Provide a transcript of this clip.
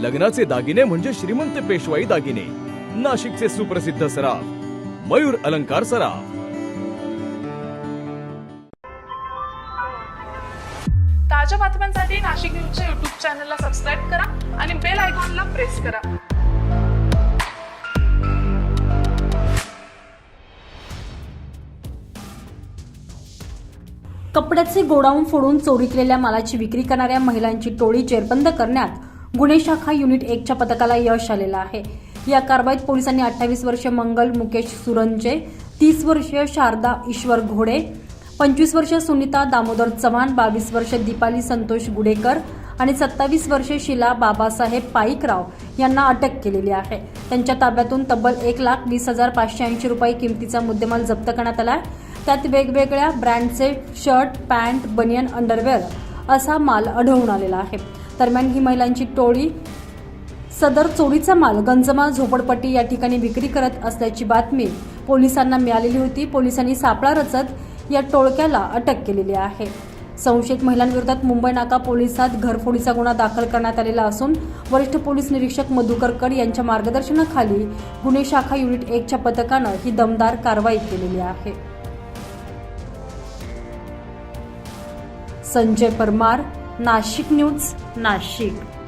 लग्नाचे दागिने म्हणजे श्रीमंत पेशवाई दागिने. नाशिकचे सुप्रसिद्ध सराफ मयूर अलंकार सराफ. ताज्या बातम्यांसाठी नाशिक न्यूजच्या युट्यूब चॅनलला सबस्क्राईब करा आणि बेल आयकॉनला प्रेस करा. कपड्याचे गोडाऊन फोडून चोरी केलेल्या मालाची विक्री करणाऱ्या महिलांची टोळी जेरबंद करण्यात गुन्हे शाखा युनिट एकच्या पथकाला यश आलेलं आहे. या कारवाईत पोलिसांनी अठ्ठावीस वर्षीय मंगल मुकेश सुरंजे तीस वर्षीय शारदा ईश्वर घोडे पंचवीस वर्ष सुनीता दामोदर चव्हाण बावीस वर्ष दीपाली संतोष गुडेकर आणि सत्तावीस वर्षीय शिला बाबासाहेब पाईकराव यांना अटक केलेली आहे. त्यांच्या ताब्यातून तब्बल एक लाख वीस हजार पाचशे ऐंशी रुपये किमतीचा मुद्देमाल जप्त करण्यात आला आहे. त्यात वेगवेगळ्या ब्रँडचे शर्ट पॅन्ट बनियन अंडरवेअर असा माल आढळून आलेला आहे. दरम्यान ही महिलांची टोळी सदर चोरीचा माल गंजमाल झोपडपट्टी या ठिकाणी विक्री करत असल्याची बातमी पोलिसांना मिळालेली होती. पोलिसांनी सापळा रचत या टोळक्याला अटक केलेली आहे. संशयित महिलांविरोधात मुंबई नाका पोलिसात घरफोडीचा गुन्हा दाखल करण्यात आलेला असून वरिष्ठ पोलीस निरीक्षक मधुकर कड यांच्या मार्गदर्शनाखाली गुन्हे शाखा युनिट एकच्या पथकानं ही दमदार कारवाई केलेली आहे. संजय परमार नाशिक न्यूज नाशिक.